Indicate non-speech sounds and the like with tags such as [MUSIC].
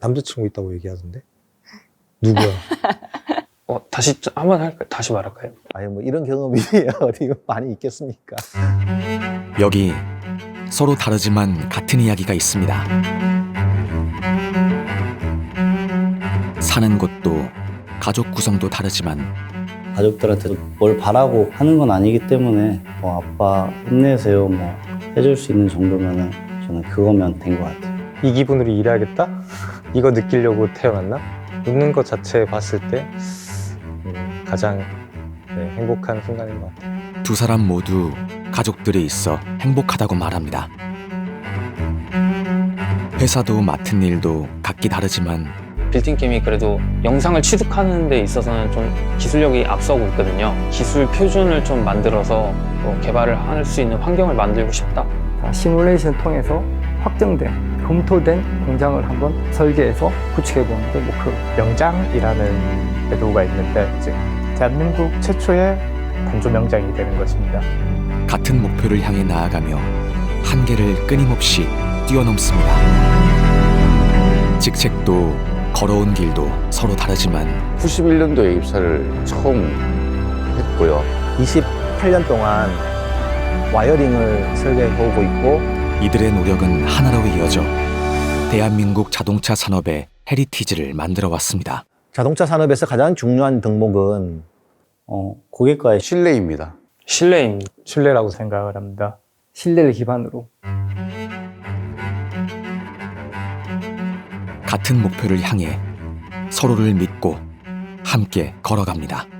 남자친구 있다고 얘기하던데 누구야? [LAUGHS] 어, 다시 좀- 한번 할까요? 다시 말할까요? 아니 뭐 이런 경험이 [LAUGHS] 어디 많이 있겠습니까? 여기 서로 다르지만 같은 이야기가 있습니다. 사는 곳도 가족 구성도 다르지만 가족들한테 뭘 바라고 하는 건 아니기 때문에 뭐 아빠 힘내세요 뭐 해줄 수 있는 정도면은 저는 그거면 된 것 같아요. 이 기분으로 일해야겠다? 이거 느끼려고 태어났나? 웃는 것 자체 봤을 때 음, 가장 네, 행복한 순간인 것 같아요. 두 사람 모두 가족들이 있어 행복하다고 말합니다. 회사도 맡은 일도 각기 다르지만 빌딩 게임이 그래도 영상을 취득하는 데 있어서는 좀 기술력이 앞서고 있거든요. 기술 표준을 좀 만들어서 또 개발을 할 수 있는 환경을 만들고 싶다. 자, 시뮬레이션 통해서 확정된, 검토된 공장을 한번 설계해서 구축해 보는 게 목표. 명장이라는 제도가 있는데 이제 대한민국 최초의 단조 명장이 되는 것입니다. 같은 목표를 향해 나아가며 한계를 끊임없이 뛰어넘습니다. 직책도 걸어온 길도 서로 다르지만 91년도에 입사를 처음 했고요. 28년 동안 와이어링을 설계해 보고 있고 이들의 노력은 하나로 이어져 대한민국 자동차 산업의 헤리티지를 만들어 왔습니다. 자동차 산업에서 가장 중요한 덕목은 어, 고객과의 신뢰입니다. 신뢰입니다. 신뢰라고 생각을 합니다. 신뢰를 기반으로 같은 목표를 향해 서로를 믿고 함께 걸어갑니다.